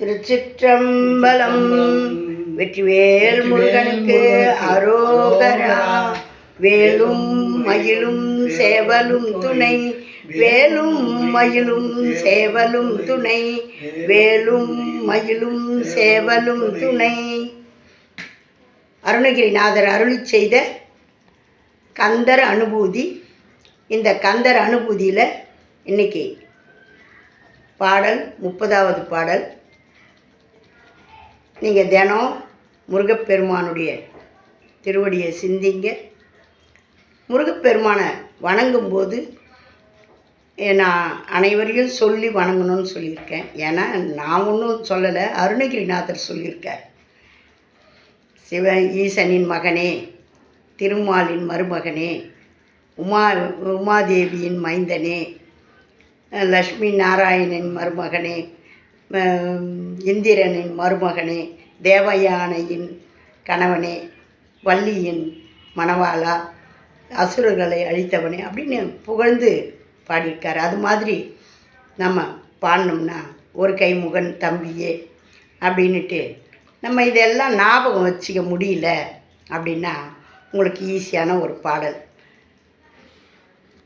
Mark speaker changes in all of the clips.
Speaker 1: திருச்சிற்றம்பலம். வெற்றிவேல் முருகனுக்கு அரோகரா. வேலும் மயிலும் சேவலும் துணை. வேலும் மயிலும் சேவலும் துணை. வேலும் மயிலும் சேவலும் துணை. அருணகிரிநாதர் அருளி செய்த கந்தர் அனுபூதி. இந்த கந்தர் அனுபூதியில் இன்னைக்கு பாடல் முப்பதாவது பாடல். நீங்கள் தினம் முருகப்பெருமானுடைய திருவடியை சிந்திங்க. முருகப்பெருமானை வணங்கும்போது நான் அனைவரையும் சொல்லி வணங்கணும்னு சொல்லியிருக்கேன். ஏன்னா நான் ஒன்றும் சொல்லலை. அருணகிரிநாதர் சொல்லியிருக்கார். சிவ ஈசனின் மகனே திருமாலின் மருமகனே உமா உமாதேவியின் மைந்தனே லக்ஷ்மி நாராயணன் மருமகனே இந்திரனின் மருமகனே தேவயானையின் கணவனே வள்ளியின் மணவாளா அசுரர்களை அழித்தவனே அப்படின்னு புகழ்ந்து பாடியிருக்கார். அது மாதிரி நம்ம பாடினோம்னா ஒரு கைமுகன் தம்பியே அப்படின்னுட்டு நம்ம இதெல்லாம் ஞாபகம் வச்சுக்க முடியல அப்படின்னா உங்களுக்கு ஈஸியான ஒரு பாடல்.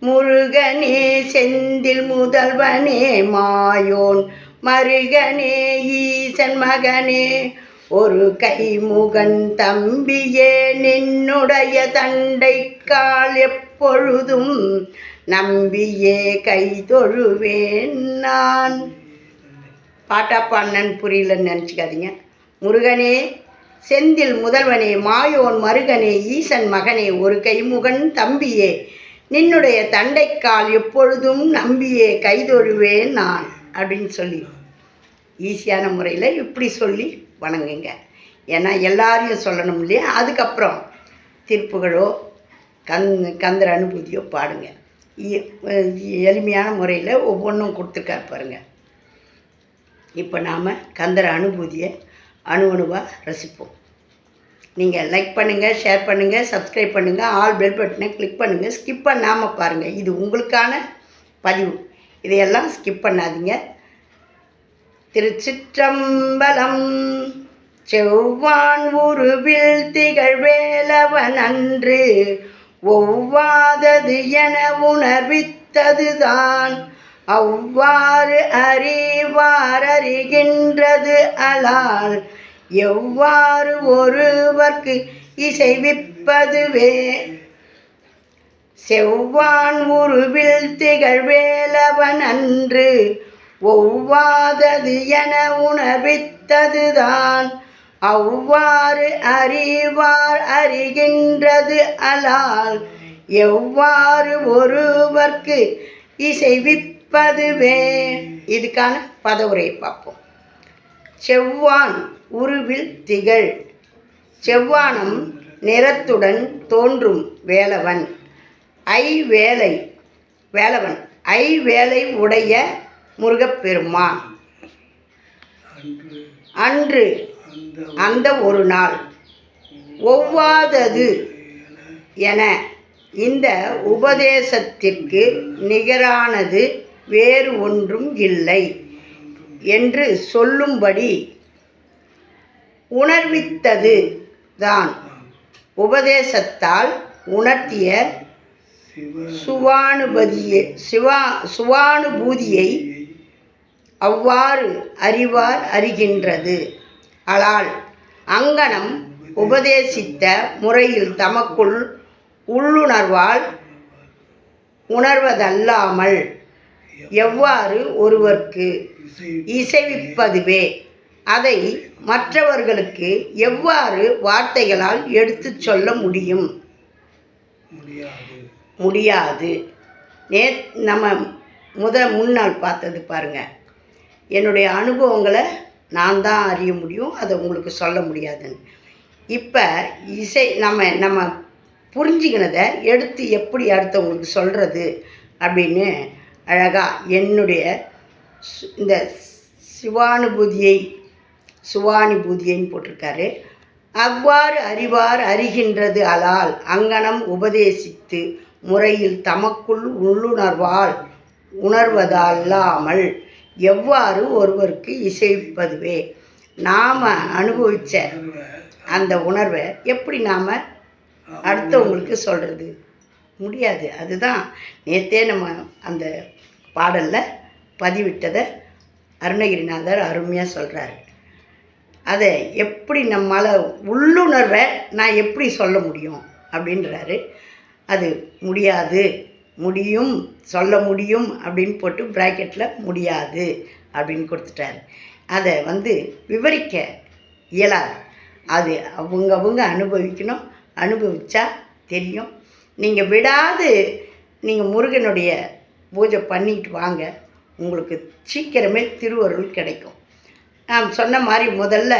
Speaker 1: முருகனே செந்தில் முதல்வனே மாயோன் மருகனே ஈசன் மகனே ஒரு கைமுகன் தம்பியே நின்னுடைய தண்டைக்கால் எப்பொழுதும் நம்பியே கை தொழுவேன் நான். பாட்டா பாண்ணன் புரியலன்னு நினச்சிக்காதீங்க. முருகனே செந்தில் முதல்வனே மாயோன் மருகனே ஈசன் மகனே ஒரு கைமுகன் தம்பியே நின்னுடைய தண்டைக்கால் எப்பொழுதும் நம்பியே கைதொழுவேன் நான். அப்படின்னு சொல்லி ஈஸியான முறையில் இப்படி சொல்லி வணங்குங்க. ஏன்னா எல்லாரையும் சொல்லணும் இல்லையா? அதுக்கப்புறம் திருப்புகழோ கந் கந்தர் அனுபூதியோ பாடுங்க. இ- எளிமையான முறையில் ஒவ்வொன்றும் கொடுத்துருக்காரு பாருங்க. இப்போ நாம் கந்தர் அனுபூதியை அணு அணுவாக ரசிப்போம். நீங்கள் லைக் பண்ணுங்கள் ஷேர் பண்ணுங்கள் சப்ஸ்கிரைப் பண்ணுங்கள் ஆல் பெல் பட்டனை கிளிக் பண்ணுங்கள் ஸ்கிப் பண்ணாமல் பாருங்கள் இது உங்களுக்கான பதிவு. இதையெல்லாம் ஸ்கிப் பண்ணாதீங்க. திருச்சிற்றம்பலம் செவ்வான் உருவில் திகழ்வேலவன் அன்று ஒவ்வாதது என உணர்வித்ததுதான். அவ்வாறு அறிவார் அறிகின்றது அலால். எவ்வாறு ஒருவர்க்கு இசைவிப்பதுவே செவ்வான் உருவில் திகழ் வேலவன் அன்று ஒவ்வாதது என உணர்வித்ததுதான். அவ்வாறு அறிவார் அறிகின்றது அலால் எவ்வாறு ஒருவர்க்கு இசைவிப்பதுவே. இதுக்கான பதவுரை பார்ப்போம். செவ்வான் உருவில் திகழ் செவ்வானம் நிறத்துடன் தோன்றும் வேலவன். ஐ வேலை வேலவன் ஐ வேலை உடைய முருகப்பெருமான். அன்று அந்த ஒரு நாள் ஒவ்வாதது என இந்த உபதேசத்திற்கு நிகரானது வேறு ஒன்றும் இல்லை என்று சொல்லும்படி உணர்வித்தது தான் உபதேசத்தால் உணர்த்திய சுவானுபதியை சிவா சுவானுபூதியை அவ்வாறு அறிவார் அறிகின்றது. அலால் அங்கனம் உபதேசித்த முறையில் தமக்குள் உள்ளுணர்வால் உணர்வதல்லாமல் எவ்வாறு ஒருவர்க்கு இசைவிப்பதுவே? அதை மற்றவர்களுக்கு எவ்வாறு வார்த்தைகளால் எடுத்துச் சொல்ல முடியும்? முடியாது. நே நம்ம முத முன்னாள் பார்த்தது பாருங்கள் என்னுடைய அனுபவங்களை நான் தான் அறிய முடியும் அதை உங்களுக்கு சொல்ல முடியாதுன்னு. இப்போ இசை நம்ம நம்ம புரிஞ்சுக்கினதை எடுத்து எப்படி அடுத்தவங்களுக்கு சொல்கிறது அப்படின்னு அழகாக என்னுடைய இந்த சிவானுபூதியை சுவானுபூதியைன்னு போட்டிருக்காரு. அவ்வாறு அறிவார் அறிகின்றது அலால் அங்கனம் உபதேசித்து முறையில் தமக்குள் உள்ளுணர்வால் உணர்வதல்லாமல் எவ்வாறு ஒருவருக்கு இசைப்பதுவே நாம் அனுபவித்த அந்த உணர்வை எப்படி நாம் அடுத்தவங்களுக்கு சொல்கிறது முடியாது. அதுதான் நேற்றே நம்ம அந்த பாடலில் பதிவிட்டதை அருணகிரிநாதர் அருமையாக சொல்கிறாரு அதை எப்படி நம்மளால் உள்ளுணர்வை நான் எப்படி சொல்ல முடியும்? அப்படின்றாரு. அது முடியாது. முடியும் சொல்ல முடியும் அப்படின்னு போட்டு ப்ராக்கெட்டில் முடியாது அப்படின்னு கொடுத்துட்டாரு. அதை வந்து விவரிக்க இயலாது. அது அவங்கவுங்க அனுபவிக்கணும். அனுபவித்தா தெரியும். நீங்கள் விடாது நீங்கள் முருகனுடைய பூஜை பண்ணிட்டு வாங்க. உங்களுக்கு சீக்கிரமே திருவருள் கிடைக்கும். நான் சொன்ன மாதிரி முதல்ல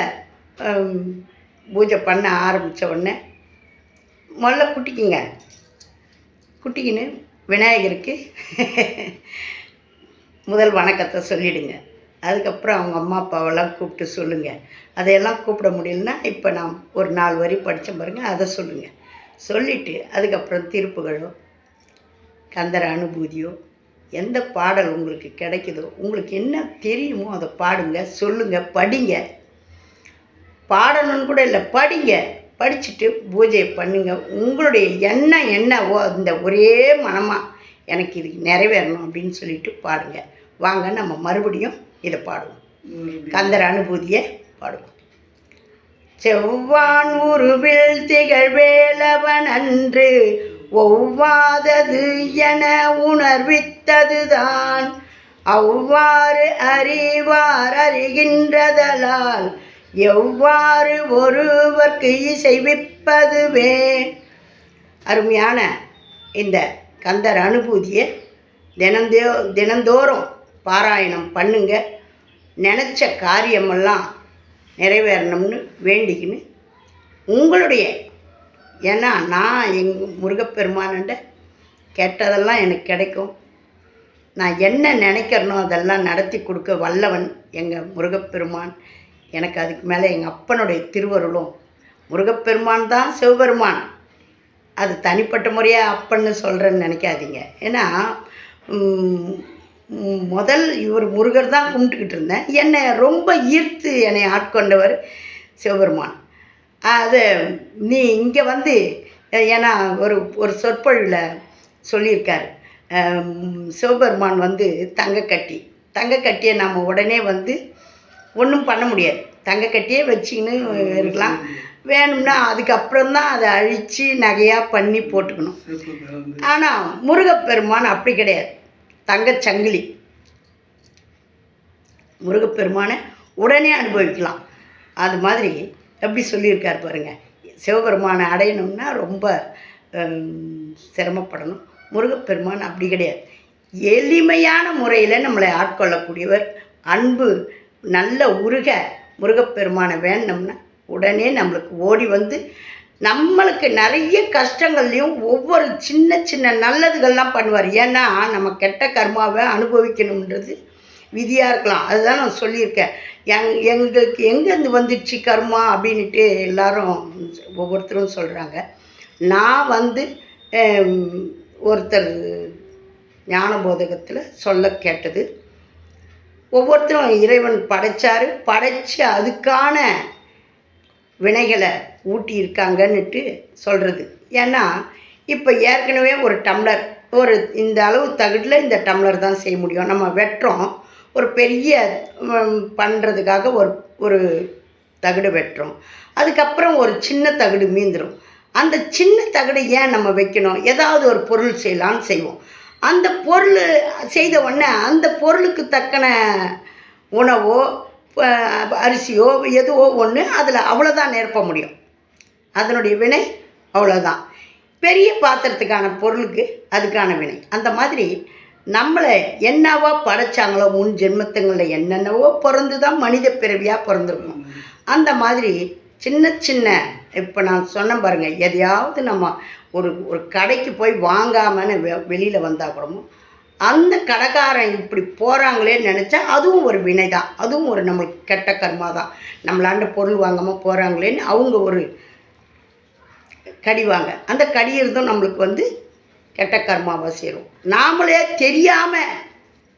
Speaker 1: பூஜை பண்ண ஆரம்பித்த உடனே முதல்ல குட்டிக்குங்க. குட்டிக்கின்னு விநாயகருக்கு முதல் வணக்கத்தை சொல்லிடுங்க. அதுக்கப்புறம் அவங்க அம்மா அப்பாவெல்லாம் கூப்பிட்டு சொல்லுங்கள் அதையெல்லாம் கூப்பிட முடியலன்னா இப்போ நான் ஒரு நாலு வரி படித்தேன் பாருங்கள் அதை சொல்லுங்கள் சொல்லிவிட்டு அதுக்கப்புறம் தீர்ப்புகளோ கந்தர அனுபூதியோ எந்த பாடல் உங்களுக்கு கிடைக்குதோ உங்களுக்கு என்ன தெரியுமோ அதை பாடுங்க சொல்லுங்கள் படிங்க. பாடணும்னு கூட இல்லை படிங்க. படிச்சுட்டு பூஜையை பண்ணுங்க. உங்களுடைய எண்ணம் என்னவோ இந்த ஒரே மனமாக எனக்கு இது நிறைவேறணும் அப்படின்னு சொல்லிட்டு பாடுங்க வாங்க நம்ம மறுபடியும் இதை பாடுவோம். கந்தர் அனுபூதியை பாடுவோம். செவ்வான் உருவில் திகழ்வேலவன் அன்று ஒவ்வாதது என உணர்வித்ததுதான். அவ்வாறு அறிவார் அறிகின்றதலால் எவ்வாறு ஒருவர்க்கு இசைவிப்பதுவே அருமையான இந்த கந்தர் அனுபூதியை தினந்தோ தினந்தோறும் பாராயணம் பண்ணுங்க. நினச்ச காரியமெல்லாம் நிறைவேறணும்னு வேண்டிக்கின்னு. உங்களுடைய ஏன்னா நான் எங் முருகப்பெருமானண்ட கேட்டதெல்லாம் எனக்கு கிடைக்கும். நான் என்ன நினைக்கிறனோ அதெல்லாம் நடத்தி கொடுக்க வல்லவன் எங்கள் முருகப்பெருமான். எனக்கு அதுக்கு மேலே எங்கள் அப்பனுடைய திருவருளும் முருகப்பெருமான் தான் சிவபெருமான். அது தனிப்பட்ட முறையாக அப்பன்னு சொல்கிறேன்னு நினைக்காதீங்க. ஏன்னா முதல் இவர் முருகர் தான் கும்பிட்டுக்கிட்டு இருந்தேன். என்னை ரொம்ப ஈர்த்து என்னை ஆட்கொண்டவர் சிவபெருமான். அது நீ இங்கே வந்து ஏன்னா ஒரு ஒரு சொற்பொழிவில் சொல்லியிருக்காரு. சிவபெருமான் வந்து தங்கக்கட்டி தங்கக்கட்டியை நம்ம உடனே வந்து ஒன்றும் பண்ண முடியாது. தங்கக்கட்டியே வச்சுக்கின்னு இருக்கலாம். வேணும்னா அதுக்கப்புறம் தான் அதை அழித்து நகையாக பண்ணி போட்டுக்கணும். ஆனால் முருகப்பெருமான் அப்படி கிடையாது. தங்கச் சங்கிலி. முருகப்பெருமானை உடனே அனுபவிக்கலாம். அது மாதிரி எப்படி சொல்லியிருக்கார் பாருங்கள் சிவபெருமானை அடையணும்னா ரொம்ப சிரமப்படணும். முருகப்பெருமான் அப்படி கிடையாது. எளிமையான முறையில் நம்மளை ஆட்கொள்ளக்கூடியவர் அன்பு நல்ல உருக முருகப்பெருமானை வேணும்னா உடனே நம்மளுக்கு ஓடி வந்து நம்மளுக்கு நிறைய கஷ்டங்கள்லையும் ஒவ்வொரு சின்ன சின்ன நல்லதுகள்லாம் பண்ணுவார். ஏன்னா நம்ம கெட்ட கர்மாவை அனுபவிக்கணுன்றது விதியாக இருக்கலாம். அதுதான் நான் சொல்லியிருக்கேன். எங் எங்களுக்கு எங்கேருந்து வந்துடுச்சு கர்மா அப்படின்ட்டு எல்லாரும் ஒவ்வொருத்தரும் சொல்கிறாங்க நான் வந்து ஒருத்தர் ஞான போதகத்தில் சொல்ல கேட்டது. ஒவ்வொருத்தரும் இறைவன் படைச்சாரு படைச்சு அதுக்கான வினைகளை ஊட்டியிருக்காங்கன்னுட்டு சொல்கிறது ஏன்னா இப்போ ஏற்கனவே ஒரு டம்ளர் ஒரு இந்த அளவு தகுடில் இந்த டம்ளர் தான் செய்ய முடியும். நம்ம வெட்டுறோம் ஒரு பெரிய பண்ணுறதுக்காக ஒரு ஒரு தகுடு வெட்டுறோம். அதுக்கப்புறம் ஒரு சின்ன தகுடு மீந்துடும் அந்த சின்ன தகுடு ஏன் நம்ம வைக்கணும்? ஏதாவது ஒரு பொருள் செய்யலான்னு செய்வோம். அந்த பொருள் செய்த உடனே அந்த பொருளுக்கு தக்கன உணவோ அரிசியோ எதுவோ ஒன்று அதில் அவ்வளோதான் நிரப்ப முடியும். அதனுடைய வினை அவ்வளோதான் பெரிய பாத்திரத்துக்கான பொருளுக்கு அதுக்கான வினை. அந்த மாதிரி நம்மளை என்னவோ படைச்சாங்களோ முன் ஜென்மத்துங்களில் என்னென்னவோ பிறந்து தான் மனித பிறவியாக பிறந்திருக்கோம். அந்த மாதிரி சின்ன சின்ன இப்போ நான் சொன்னேன் பாருங்கள் எதையாவது நம்ம ஒரு ஒரு கடைக்கு போய் வாங்காமன்னு வெ வெளியில் வந்தால் கூடமும் அந்த கடைக்காரன் இப்படி போகிறாங்களேன்னு நினச்சா அதுவும் ஒரு வினை தான் அதுவும் ஒரு நம்மளுக்கு கெட்ட கர்மா தான் நம்மளாண்ட பொருள் வாங்காமல் போகிறாங்களேன்னு அவங்க ஒரு கடிவாங்க. அந்த கடி நம்மளுக்கு வந்து கெட்ட கர்மாவை சேரும். நாமளே தெரியாமல்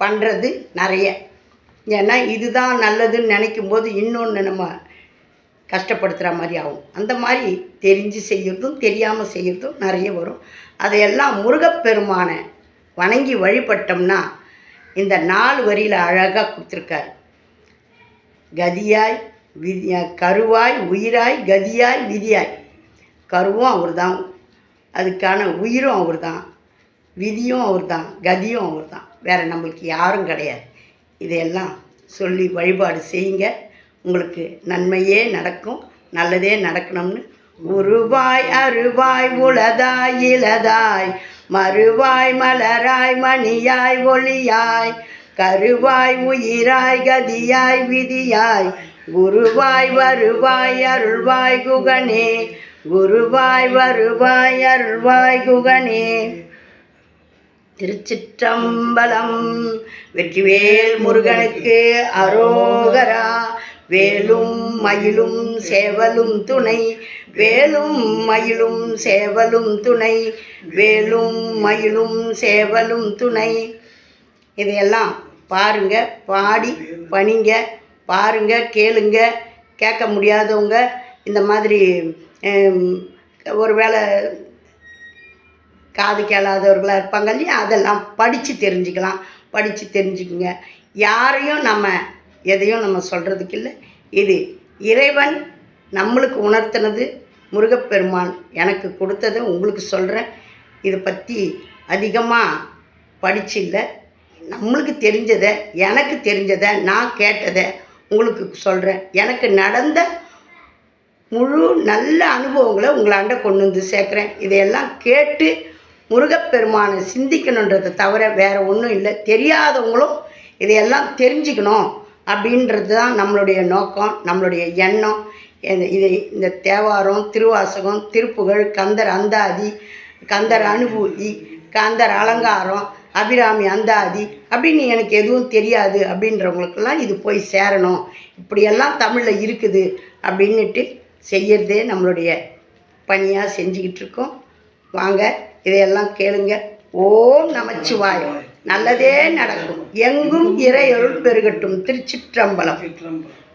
Speaker 1: பண்ணுறது நிறைய. ஏன்னா இதுதான் நல்லதுன்னு நினைக்கும் போது இன்னொன்று நம்ம கஷ்டப்படுத்துகிற மாதிரி ஆகும். அந்த மாதிரி தெரிஞ்சு செய்கிறதும் தெரியாமல் செய்கிறதும் நிறைய வரும். அதையெல்லாம் முருகப்பெருமானை வணங்கி வழிபட்டோம்னா இந்த நாலு வரியில் அழகாக கொடுத்துருக்காரு. கதியாய் விதி கருவாய் உயிராய் கதியாய் விதியாய். கருவும் அவர் தான் அதுக்கான உயிரும் அவர் தான் விதியும் அவர் தான் கதியும் அவர் தான் வேறு நம்மளுக்கு யாரும் கிடையாது. இதையெல்லாம் சொல்லி வழிபாடு செய்யுங்க. உங்களுக்கு நன்மையே நடக்கும் நல்லதே நடக்கணும்னு. உருவாய் அருவாய் உளதாய் இளதாய் மறுவாய் மலராய் மணியாய் ஒளியாய் கருவாய் உயிராய் கதியாய் விதியாய். குருவாய் வருவாய் அருள்வாய் குகனே. குருவாய் வருவாய் அருள்வாய் குகனே. திருச்சிற்றம்பலம் வெற்றிவேல் முருகனுக்கு அரோகரா. வேலும் மயிலும் சேவலும் துணை. வேலும் மயிலும் சேவலும் துணை. வேலும் மயிலும் சேவலும் துணை. இதையெல்லாம் பாருங்க பாடி பணிங்க பாருங்க கேளுங்க கேட்க முடியாதவங்க இந்த மாதிரி ஒரு ஒருவேளை காது கேளாதவர்களாக இருப்பாங்க இல்லையா? அதெல்லாம் படித்து தெரிஞ்சுக்கலாம் படித்து தெரிஞ்சுக்குங்க. யாரையும் நம்ம எதையும் நம்ம சொல்கிறதுக்கு இல்லை இது இறைவன் நம்மளுக்கு உணர்த்தினது முருகப்பெருமான் எனக்கு கொடுத்ததை உங்களுக்கு சொல்கிறேன் இதை பற்றி அதிகமாக படிச்சு நம்மளுக்கு தெரிஞ்சதை எனக்கு தெரிஞ்சதை நான் கேட்டதை உங்களுக்கு சொல்கிறேன் எனக்கு நடந்த முழு நல்ல அனுபவங்களை உங்களாண்ட கொண்டு வந்து சேர்க்குறேன். இதையெல்லாம் கேட்டு முருகப்பெருமானை சிந்திக்கணுன்றதை தவிர வேறு ஒன்றும் இல்லை. தெரியாதவங்களும் இதையெல்லாம் தெரிஞ்சுக்கணும். அப்படின்றது தான் நம்மளுடைய நோக்கம் நம்மளுடைய எண்ணம். இந்த- இதை இந்த தேவாரம் திருவாசகம் திருப்புகழ் கந்தர் அந்தாதி கந்தர் அனுபூதி கந்தர் அலங்காரம் அபிராமி அந்தாதி அப்படின்னு எனக்கு எதுவும் தெரியாது அப்படின்றவங்களுக்கெல்லாம் இது போய் சேரணும். இப்படியெல்லாம் தமிழில் இருக்குது அப்படின்னுட்டு செய்யறதே நம்மளுடைய பணியாக செஞ்சுக்கிட்டு இருக்கோம். வாங்க இதையெல்லாம் கேளுங்க. ஓம் நமச்சிவாயம். நல்லதே நடக்கும். எங்கும் இறையொருள் பெருகட்டும். திருச்சிற்றம்பலம்.
Speaker 2: சிற்றம்பலம்